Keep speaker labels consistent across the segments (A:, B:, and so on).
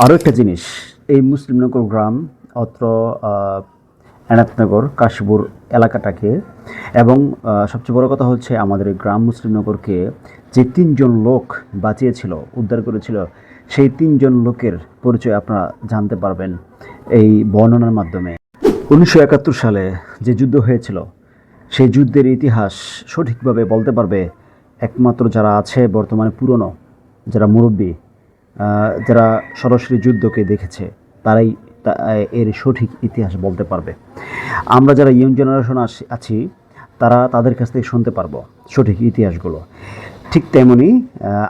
A: আরও একটা জিনিস এই মুসলিমনগর গ্রাম অত্র আহ, এনায়তনগর কাশীপুর এলাকাটাকে এবং সবচেয়ে বড় কথা হচ্ছে আমাদের এই গ্রাম মুসলিমনগরকে যে তিনজন লোক বাঁচিয়েছিল উদ্ধার করেছিল সেই তিনজন লোকের পরিচয় আপনারা জানতে পারবেন এই বর্ণনার মাধ্যমে। উনিশশো একাত্তর সালে যে যুদ্ধ হয়েছিল সেই যুদ্ধের ইতিহাস সঠিকভাবে বলতে পারবে একমাত্র যারা আছে বর্তমানে পুরনো যারা মুরব্বী যারা সরাসরি যুদ্ধকে দেখেছে, তারাই এর সঠিক ইতিহাস বলতে পারবে। আমরা যারা ইয়ং জেনারেশন আছি, তারা তাদের কাছ থেকে শুনতে পারব সঠিক ইতিহাসগুলো। ঠিক তেমনি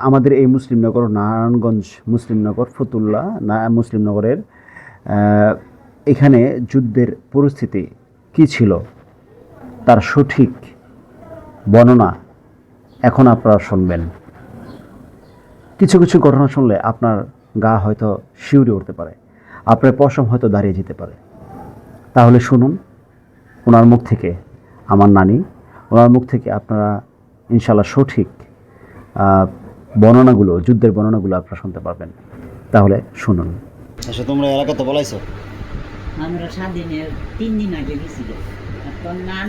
A: আমাদের এই মুসলিমনগর নারায়ণগঞ্জ মুসলিমনগর ফতুল্লা না মুসলিমনগরের এখানে যুদ্ধের পরিস্থিতি কী ছিল, তার সঠিক বর্ণনা এখন আপনারা শুনবেন। কিছু কিছু ঘটনা শুনলে আপনার গা হয়তো শিউরে উঠতে পারে আপনার পশম হয়তো দাঁড়িয়ে যেতে পারে। তাহলে শুনুন ওনার মুখ থেকে আমার নানি ওনার মুখ থেকে আপনারা ইনশাল্লাহ সঠিক বর্ণনাগুলো যুদ্ধের বর্ণনাগুলো আপনারা শুনতে পারবেন। তাহলে শুনুন।
B: আচ্ছা তোমরা এলাকাতে বলাইছো?
C: আমরা স্বাধীনের তিন দিন আগে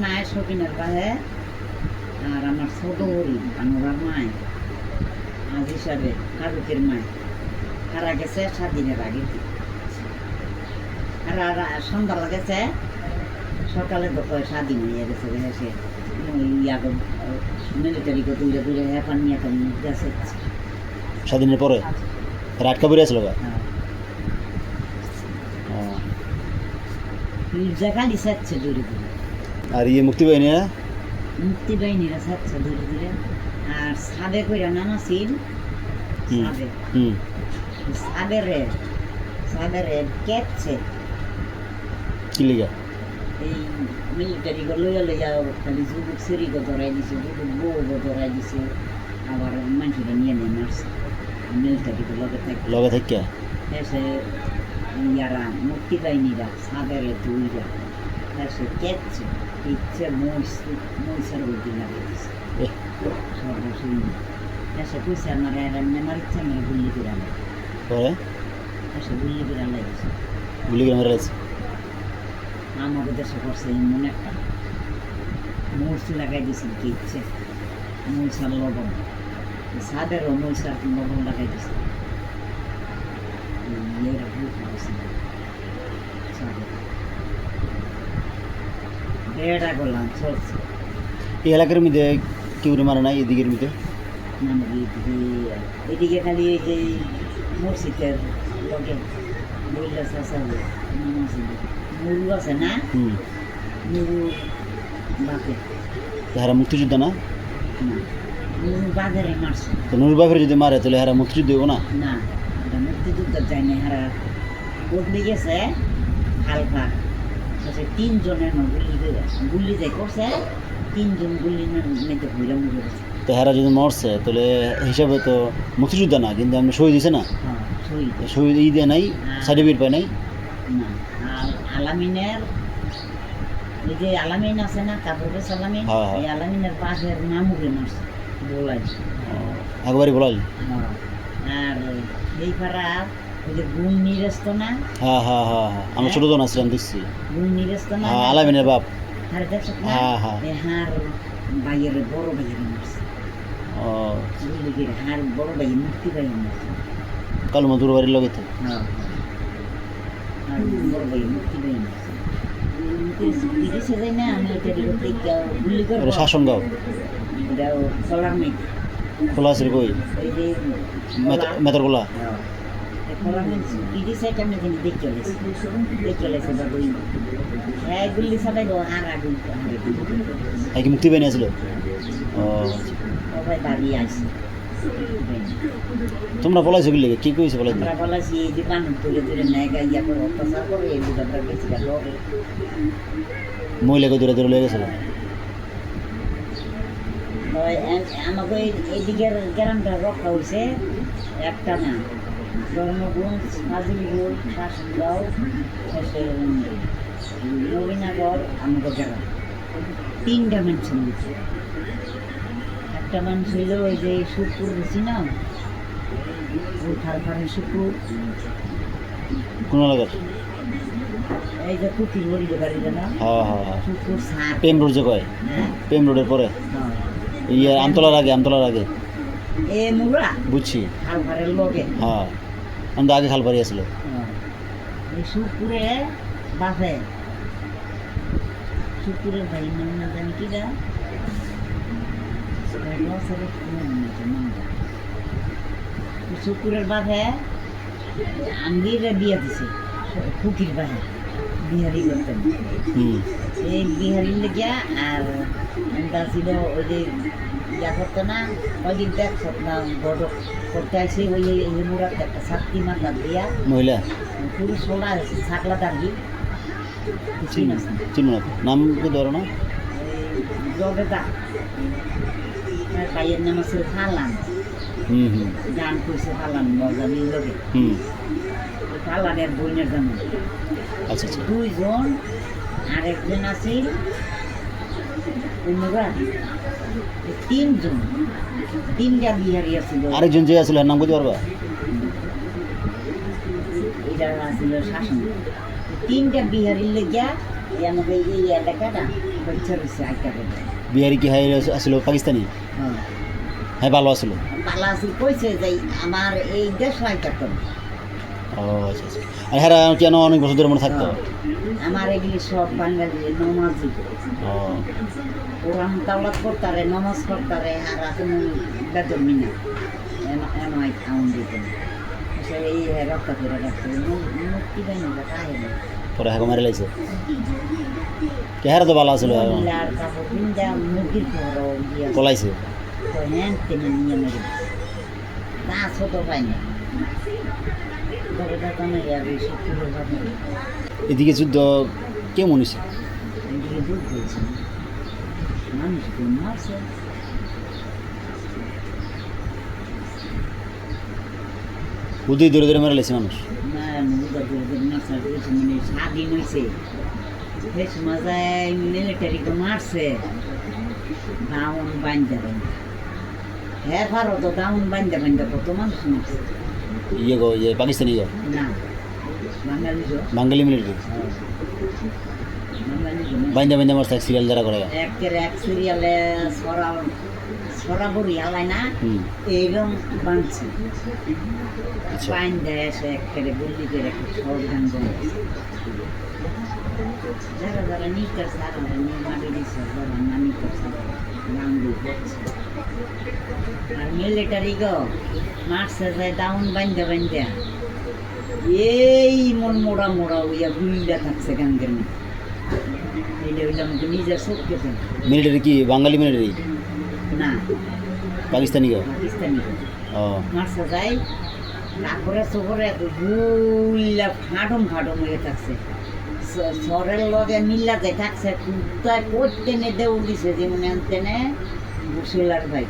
C: না সকিনের বাহে আর আমার ছোট আমার মায় হিসাবে কাজুকের মায় তারা গেছে স্বাধীনের আগে সন্ধ্যা গেছে সকালে দেখো স্বাধীন হয়ে গেছে মিলিটারি দূরে দূরে হ্যাঁ নিয়ে গেছে
B: স্বাধীনের পরে আটকা পড়ে আসলো। ও।
C: জায়গা লিসাচ্ছে দূরে দূরে
B: আর ইয়ে মুক্তি বাহিনী?
C: মুক্তি বাহিনীরা ছাড়ছে ধীরে ধীরে আর সাবে কইরা নানা সিল
B: হুম
C: সাবে রে সাবে রে কেটছে।
B: কি লিগা?
C: এই মিলিটারি গো লইয়া লইয়া খালি যুবক সিঁড়ি গো ধরাই দিছে যুবক বউ গো ধরাই দিছে আবার মানুষরা নিয়ে নিয়ে মারছে। মিলিটারি গো লগে থাকে
B: লগে থেকে
C: এসে ইয়ারা মুক্তি বাহিনীরা সাবে রে দুইরা এসে কেটছে ইচ্ছে মহিষ মহিষের গতি লাগিয়ে এসে কইছে আমার আমার ইচ্ছা আমার গুল্লি করে আনে
B: পরে
C: এসে গুল্লি করে আনলাই দিছে
B: গুলি করে মেরে লাগছে
C: আমাকে দেশে করছে এমন একটা মরচি লাগাই দিছিল কি ইচ্ছে মরিচার লবণ সাদেরও মরিচার লবণ লাগাই দিছে এরা ভুল করেছিল বেড়া করলাম চলছে
B: এই এলাকার মধ্যে কেউ মারে নাই এদিকের মধ্যে
C: এদিকে খালি এই যে মসজিদের লগে বললে চাষাবে মুরু আছে না?
B: হুম।
C: মুরু বাপে
B: হারা মুক্তিযোদ্ধা না?
C: না মুরু বাজারে মারছে।
B: তো নুর বাপের যদি মারে তাহলে হারা মুক্তিযুদ্ধ হইব না?
C: না এটা মুক্তিযুদ্ধ যায় না হারা বদলে গেছে হালকা। সে তিনজনের গুলি গুলি যে করছে
B: তো হারা যদি মরছে তাহলে হিসাবে তো মুক্তিযোদ্ধা না কিন্তু আপনি শহীদ দিছে না।
C: হ্যাঁ শহীদ
B: শহীদ ই দেয় নাই সার্টিফিকেট পায় নাই।
C: আলামিনের ওই যে আলামিন আছে না কাপড়ের আলামিন
B: হ্যাঁ, হ্যাঁ।
C: এই আলামিনের পাশের মামুকে মারছে বলাই
B: একবারই বলাল
C: আর এই পাড়া ওই যে গুণ নিরস্ত না?
B: হ্যাঁ হ্যাঁ হ্যাঁ হ্যাঁ। আমরা ছোট জন আসছিলাম দেখছি।
C: গুণ নিরস্ত না?
B: হ্যাঁ আলামিনের বাপ।
C: আর দেখছ
B: হ্যাঁ, হ্যাঁ।
C: বাইয়ের বড় বাইয়ের মারছে
B: ও
C: হার বড় বাইয়ের মুক্তি বাইয়ের মারছে
B: কাল মধুর বাড়ির লগে তো
C: হ্যাঁ বড় বাইয়ের মুক্তি বাইয়ের মারছে
B: শাসন গাও খোলা আছে কই মেতর গোলা
C: সোলার মেঘ বিদেশ সাইড আমি কিন্তু দেখে চলেছি। দেখে চলেছে বাবু হ্যাঁ গুলি সবাই আর আগুন
B: কি মুক্তি আছিল ও।
C: সবাই দাঁড়িয়ে আছে।
B: তোমরা বলাইছো কি কি কইছে বলাই
C: আমরা বলেছি এই মানুষ তুলে তুলে নেয় গা ইয়া করে অত্যাচার করে এই দুটো আমরা গেছি গা লড়ে
B: মহিলাকে দূরে দূরে লেগে গেছিল
C: আমাকে এই- গ্রামটা রক্ষা হয়েছে একটা না। ধর্মগঞ্জ শেষে নবীনগর আমাকে গ্রাম তিনটা মানুষ হয়েছে একটা মানুষ হইল ওই যে শুকুর বুঝি না? শুকুর
B: কোন এলাকার
C: এই যে কুকির বড়ি বাড়িটা না?
B: হ্যাঁ হ্যাঁ হ্যাঁ।
C: সার।
B: প্রেম রোড যে কয়?
C: হ্যাঁ।
B: রোডের পরে?
C: হ্যাঁ।
B: ইয়ে আমতলার আগে আমতলার আগে।
C: এ মুরা
B: বুঝছি।
C: হালকারের লগে।
B: হ্যাঁ। আমি তো আগে খালবাড়ি আসলো
C: হ্যাঁ। এই সুপুরে বাপে সুপুরের ভাই নাম না জানি কি গা। সুপুরের বাপে আঙ্গিরে বিয়ে দিছে। কুকির বাহে বিহারি করতেন
B: হুম।
C: এই বিহারির লেগিয়া আর ছিল ওই যে ইয়া করতো না কয়দিন দেখ না বড় করতে আসি ওই হিমুরাত একটা ছাত্রী মাথা দিয়া।
B: মহিলা?
C: পুরো সোলা ছাকলা দাঁড়ি
B: চিন। নাম কি ধরো না?
C: জবেদা ভাইয়ের নাম আছে ফালান।
B: হুম হুম।
C: গান কইছে ফালান মজানির লগে।
B: হুম।
C: ওই ফালানের বইনের জানো
B: আচ্ছা আচ্ছা।
C: দুইজন আরেকজন আছে তিনজন তিনটা বিহারি আছিল।
B: আরেকজন যে আসলে নাম বলতে পারবা?
C: এটা আছিল শাসন। তিনটা বিহারির লেগিয়া এই আমাদের এই এলাকাটা হচ্ছে রয়েছে আইটা
B: বিহারি কি হাই আসলো পাকিস্তানি?
C: হ্যাঁ।
B: হ্যাঁ ভালো আসলো
C: আছিল কইছে যে আমার এই দেশ আইটা করে
B: ও আচ্ছা আচ্ছা। আর হ্যাঁ কেন অনেক বছর ধরে মনে থাকতো?
C: আমার এগুলি সব বাঙালি নমাজি। কোরআন তাওলাত করতারে নমাজ করতারে আর কোনো বেদমি না এন আই খাউন দিতে। এই রক্ত করে রাখছে। মুক্তি পাই না কাহে না
B: পরে হ্যাঁ মেরে লাইছে? কে হ্যাঁ তো ভালো
C: দিয়ে
B: পলাইছে?
C: হ্যাঁ তেমনি নিয়ে মেরে তা ছোট পাই
B: এদিকে যুদ্ধ কেমন হয়েছে? উদয় ধরে ধরে মেরে লাইছে মানুষ।
C: মানে স্বাধীন হয়েছে সে সময় মিলিটারিকে মারছে দাউন বান্ধা বান্ধা। হ্যাঁ ভারত দাউন বান্ধা বান্ধা কত মানুষ মারছে।
B: ইয়ে গো ইয়ে পাকিস্তানি গো?
C: বাঙালি
B: মিলিটারি। বাইন্দা বাইন্দা মারছে সিরিয়াল দ্বারা করে।
C: এক সিরিয়ালে সরা সরাবরি আলাই না এইরকম বাঁধছে
B: আচ্ছা।
C: পাইন দেয় এসে একেবারে গুল্লি করে একটা সরধান বন্ধ যারা যারা নিকার সারা নিয়ে মাটি দিচ্ছে যারা না নিকার সারা রামদু করছে আর মিলিটারি গো মারছে যায় ডাউন বান্ধা বান্ধা। এই মন মোড়া মোড়া হইয়া গুলিটা থাকছে গাঙ্গের মধ্যে। এটা হইলে আমাকে নিজের চোখকে জানে
B: মিলিটারি কি বাঙালি মিলিটারি
C: না।
B: পাকিস্তানি গো?
C: পাকিস্তানি
B: ও।
C: মারছে যায় তারপরে চোখরে গুল্লা ফাটম ফাটম হয়ে থাকছে। সরের লগে মিল্লা যায় তাই কুত্তায় করতেনে দেউ দিছে যে যেমন আনতেনে বসেলার ভাই।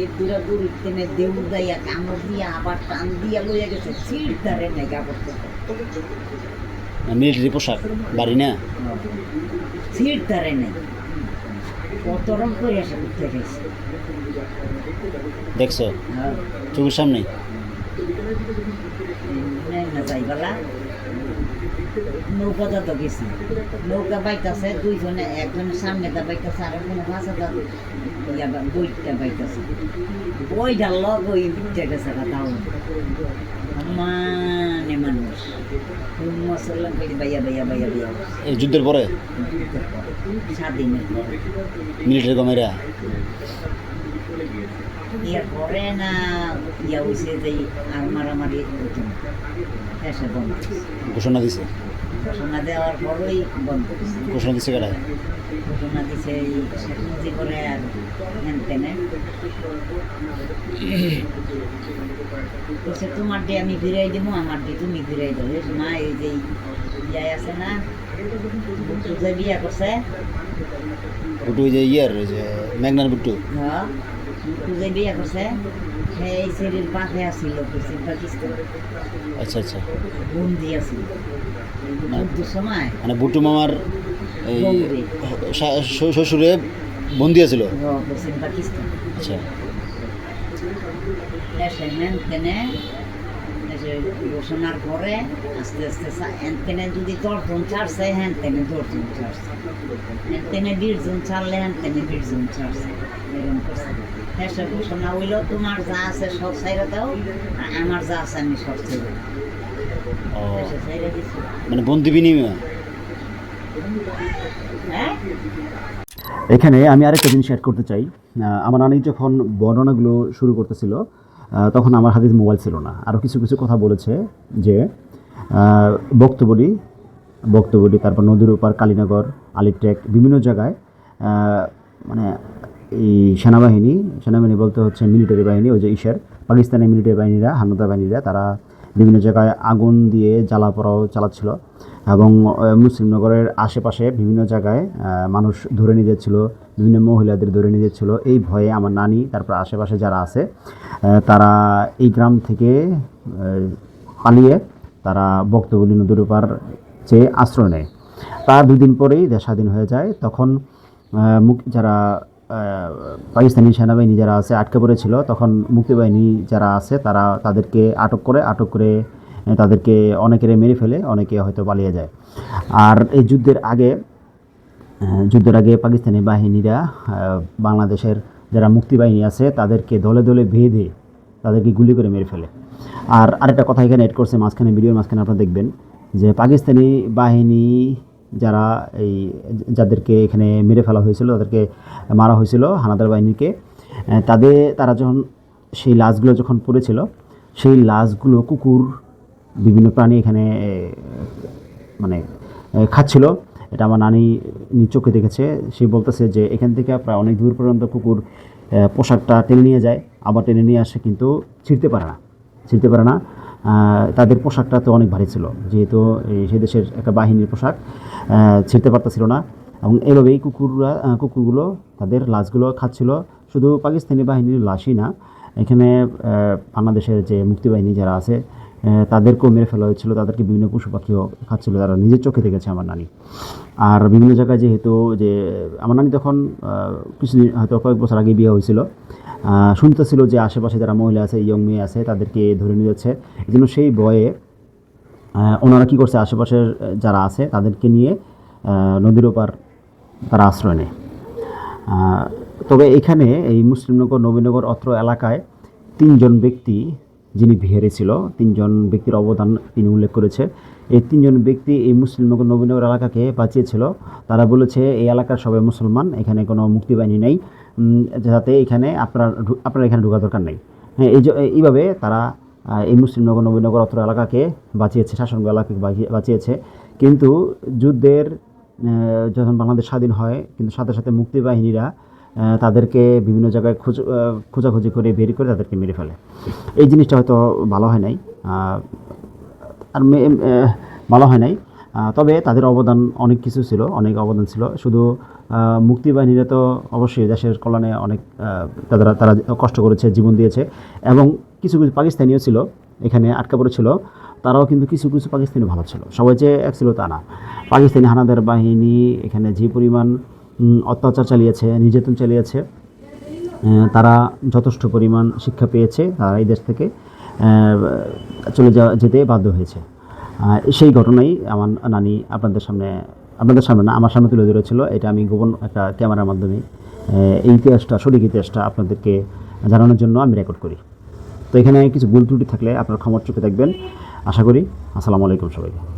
C: এর দূরে দূর তেনে দেউল দাইয়া কামড় দিয়া আবার টান দিয়া লইয়া গেছে সিট ধরে নেই কাপড়
B: মিলিটারি পোশাক বাড়ি না?
C: সিট ধরে নেই কত রকম করে আসে উঠতে গেছে
B: দেখছ?
C: হ্যাঁ।
B: চোখের সামনে?
C: না যাইবালা। নৌকাটা তো গেছি নৌকা বাইতাছে দুইজনে একজনের সামনে দা বাইতাছে আর একজনে দা ইয়া বইটা বাইতাছে। বইটা লগ ওই বিচ্ছে গেছে দাও মানে মানুষ। মশলা করে বাইয়া বাইয়া বাইয়া বাইয়া
B: এই যুদ্ধের পরে?
C: স্বাধীনের পর।
B: মিলিটারি কমেরা
C: ইয়ার পরে না ইয়া হয়েছে যে আর মারামারি হতো না এসে বন্ধ
B: ঘোষণা দিছে
C: ঘোষণা দেওয়ার পরই বন্ধ
B: ঘোষণা দিছে কারায়
C: ঘোষণা দিছে এই শেখ মুজিবরে আর হেন তেনে বলছে তোমার দিয়ে আমি ফিরাই দেবো আমার দিয়ে তুমি ফিরাই দেবো মা এই যে ইয়াই আছে না বুট্টু যে বিয়া করছে
B: বুটু যে ইয়ের মেঘনার বুট্টু
C: হ্যাঁ যে বিয়া করছে সেই পাশে পাকিস্তান
B: আচ্ছা আচ্ছা।
C: বন্দি আছিল যুদ্ধের সময়।
B: মানে বুটু মামার শ্বশুরে বন্দি আছিল
C: পাকিস্তান।
B: আচ্ছা।
C: যে ঘোষণার পরে আস্তে আস্তে সা- হ্যানতেনে যদি দশজন ছাড়ছে হ্যানতেনে দশজন ছাড়ছে। হ্যানতেনে বিশ জন ছাড়লে হ্যানতেনে বিশ জন ছাড়ছে। এরকম করছে। শেষে ঘোষণা হইল তোমার যা আছে সব ছাইরে দাও আর আমার যা আছে আমি সব ছাইরে
B: মানে বন্দি বিনিময়?
C: হ্যাঁ?
A: এখানে আমি আরেকটা জিনিস অ্যাড করতে চাই। আহ, আমার নানি যখন বর্ণনাগুলো শুরু করতেছিল তখন আমার হাতে মোবাইল ছিল না। আরও কিছু কিছু কথা বলেছে যে বক্তবলি বক্তবলি তারপর নদীর ওপার, কালীনগর, আলিটেক, বিভিন্ন জায়গায় মানে এই সেনাবাহিনী সেনাবাহিনী বলতে হচ্ছে মিলিটারি বাহিনী, ওই যে ইসের পাকিস্তানের মিলিটারি বাহিনীরা, হানাদার বাহিনীরা, তারা বিভিন্ন জায়গায় আগুন দিয়ে জ্বালা পোড়াও, চালাচ্ছিল। এবং মুসলিমনগরের আশেপাশে বিভিন্ন জায়গায় মানুষ ধরে নিয়ে যাচ্ছিল। বিভিন্ন মহিলাদের ধরে নিয়ে যাচ্ছিল। এই ভয়ে আমার নানি, তারপর আশেপাশে যারা আছে তারা এই গ্রাম থেকে পালিয়ে তারা বক্তবলী নদীর উপর চেয়ে আশ্রয় নেয়। তার দুদিন পরেই দেশ স্বাধীন হয়ে যায়। তখন যারা পাকিস্তানি সেনাবাহিনী যারা আছে, আটকে পড়েছিল, তখন মুক্তিবাহিনী যারা আছে, তারা তাদেরকে আটক করে আটক করে তাদেরকে অনেকেরে মেরে ফেলে, অনেকে হয়তো পালিয়ে যায়। আর এই যুদ্ধের আগে যুদ্ধের আগে পাকিস্তানি বাহিনীরা বাংলাদেশের যারা মুক্তিবাহিনী আছে, তাদেরকে দলে দলে বেঁধে তাদেরকে গুলি করে মেরে ফেলে। আর আরেকটা কথা এখানে এড করছে মাঝখানে, ভিডিওর মাঝখানে আপনারা দেখবেন যে পাকিস্তানি বাহিনী যারা এই যাদেরকে এখানে মেরে ফেলা হয়েছিল, তাদেরকে মারা হয়েছিল হানাদার বাহিনীকে তাদের তারা যখন সেই লাশগুলো যখন পড়েছিল, সেই লাশগুলো কুকুর, বিভিন্ন প্রাণী এখানে মানে খাচ্ছিল। এটা আমার নানি নিজ চোখে দেখেছে। সে বলতেছে যে এখান থেকে প্রায় অনেক দূর পর্যন্ত কুকুর পোশাকটা টেনে নিয়ে যায়, আবার টেনে নিয়ে আসে কিন্তু ছিঁড়তে পারে না, ছিঁড়তে পারে না। তাদের পোশাকটা তো অনেক ভারী ছিল, যেহেতু সে দেশের একটা বাহিনীর পোশাক ছিঁড়তে পারতেছিল না। এবং এভাবেই কুকুররা কুকুরগুলো তাদের লাশগুলো খাচ্ছিল। শুধু পাকিস্তানি বাহিনীর লাশই না, এখানে বাংলাদেশের যে মুক্তিবাহিনী যারা আছে তাদেরকেও মেরে ফেলা হয়েছিল, তাদেরকে বিভিন্ন পশু পাখিও খাচ্ছিল, তারা নিজের চোখে দেখেছে আমার নানি। আর বিভিন্ন জায়গায় যেহেতু যে, আমার নানি তখন কিছুদিন, হয়তো কয়েক বছর আগে বিয়ে হয়েছিল। শুনতেছিল যে আশেপাশে যারা মহিলা আছে ইয়ং মেয়ে আছে, তাদেরকে ধরে নিয়ে যাচ্ছে। এই জন্য সেই বয়ে ওনারা কী করছে, আশেপাশের যারা আছে, তাদেরকে নিয়ে নদীর ওপার তারা আশ্রয় নেয়। তবে এখানে এই মুসলিমনগর নবীনগর অত্র এলাকায় তিনজন ব্যক্তি যিনি বিহারে ছিল, তিনজন ব্যক্তির অবদান তিনি উল্লেখ করেছে। এই তিনজন ব্যক্তি এই মুসলিমনগর নবীনগর এলাকাকে বাঁচিয়েছিল। তারা বলেছে, এই এলাকার সবাই মুসলমান, এখানে কোনো মুক্তিবাহিনী নেই। যাতে এখানে আপনার আপনার এখানে ঢোকা দরকার নেই। হ্যাঁ এই এইভাবে তারা এই মুসলিমনগর নবীনগর অত্র এলাকাকে বাঁচিয়েছে শাসন এলাকাকে বাঁচিয়েছে। কিন্তু যুদ্ধের যখন বাংলাদেশ স্বাধীন হয়, কিন্তু সাথে সাথে মুক্তিবাহিনীরা তাদেরকে বিভিন্ন জায়গায় খোঁজ খোঁজাখুঁজি করে বের করে তাদেরকে মেরে ফেলে। এই জিনিসটা হয়তো ভালো হয় নাই আর ভালো হয় নাই। তবে তাদের অবদান অনেক কিছু ছিল, অনেক অবদান ছিল। শুধু মুক্তিবাহিনীরা তো অবশ্যই দেশের কল্যাণে অনেক তারা তারা কষ্ট করেছে, জীবন দিয়েছে। এবং কিছু কিছু পাকিস্তানিও ছিল, এখানে আটকা পড়েছিল। তারাও কিন্তু কিছু কিছু পাকিস্তানি ভালো ছিল। সবাই যে এক ছিল তা না। পাকিস্তানি হানাদার বাহিনী, এখানে যে পরিমাণ অত্যাচার চালিয়েছে, নির্যাতন চালিয়েছে। তারা যথেষ্ট পরিমাণ শিক্ষা পেয়েছে, তারা এই দেশ থেকে চলে যাওয়া, যেতে বাধ্য হয়েছে। সেই ঘটনাই আমার নানি আপনাদের সামনে আপনাদের সামনে না, আমার সামনে তুলে ধরেছিল। এটা আমি গোপন একটা ক্যামেরার মাধ্যমে এই ইতিহাসটা, সঠিক ইতিহাসটা আপনাদেরকে জানানোর জন্য আমি রেকর্ড করি। তো এখানে কিছু ভুল ত্রুটি থাকলে আপনার ক্ষমার চোখে দেখবেন। আশা করি, আসসালামু আলাইকুম সবাইকে।